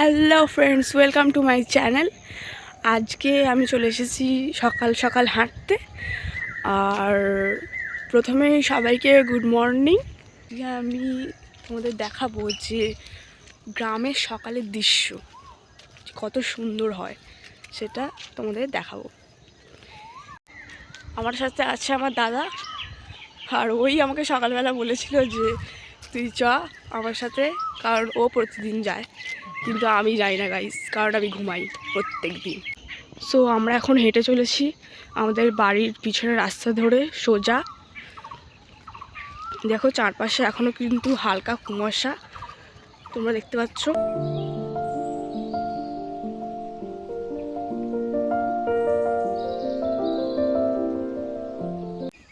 Hello friends welcome to my channel আজকে আমি চলে এসেছি সকাল সকাল হাঁটতে। আর প্রথমেই সবাইকে গুড মর্নিং আমি তোমাদের দেখাবো যে গ্রামের সকালের দৃশ্য কত সুন্দর হয়, সেটা তোমাদের দেখাবো। আমার সাথে আছে আমার দাদা। আর ওই আমাকে সকালবেলা বলেছিল যে তুই চ আমার সাথে, কারণ ও প্রতিদিন যায়। কিন্তু আমি যাই না গাইস কারণ আমি ঘুমাই প্রত্যেক দিন সো আমরা এখন হেঁটে চলেছি আমাদের বাড়ির পিছনে রাস্তা ধরে, সোজা। দেখো, চারপাশে এখনও কিন্তু হালকা কুয়াশা। তোমরা দেখতে পাচ্ছ?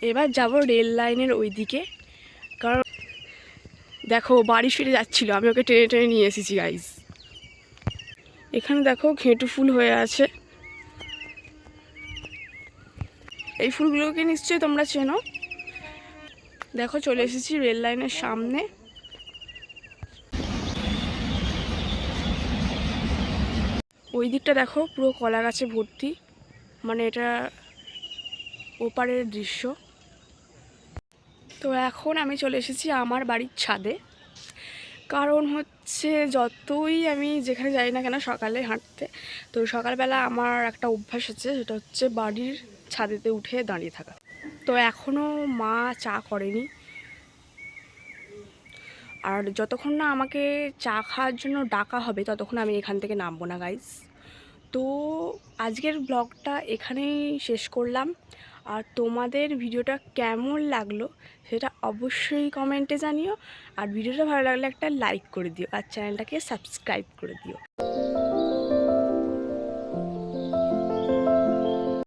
এবার যাব রেল লাইনের ওই দিকে কারণ দেখো, বাড়ি ফিরে যাচ্ছিল। আমি ওকে টেনে টেনে নিয়ে এসেছি গাইজ এখানে দেখো, ঘেঁটু ফুল হয়ে আছে। এই ফুলগুলোকে নিশ্চয়ই তোমরা চেনো। দেখো, চলে এসেছি রেল লাইনের সামনে। ওই দিকটা দেখো, পুরো কলা গাছে ভর্তি। মানে এটা ওপারের দৃশ্য। তো এখন আমি চলে এসেছি আমার বাড়ির ছাদে। কারণ হচ্ছে যতই আমি যেখানে যাই না কেন সকালে হাঁটতে, তো সকালবেলা আমার একটা অভ্যাস আছে, সেটা হচ্ছে বাড়ির ছাদেতে উঠে দাঁড়িয়ে থাকা। তো এখনও মা চা করেনি। আর যতক্ষণ না আমাকে চা খাওয়ার জন্য ডাকা হবে, ততক্ষণ আমি এখান থেকে নামবো না গাইজ তো আজকের ব্লগটা এখানেই শেষ করলাম। আর তোমাদের ভিডিওটা কেমন লাগল সেটা অবশ্যই কমেন্টে জানিও। আর ভিডিওটা ভালো লাগলে একটা লাইক করে দিও আর চ্যানেলটাকে সাবস্ক্রাইব করে দিও।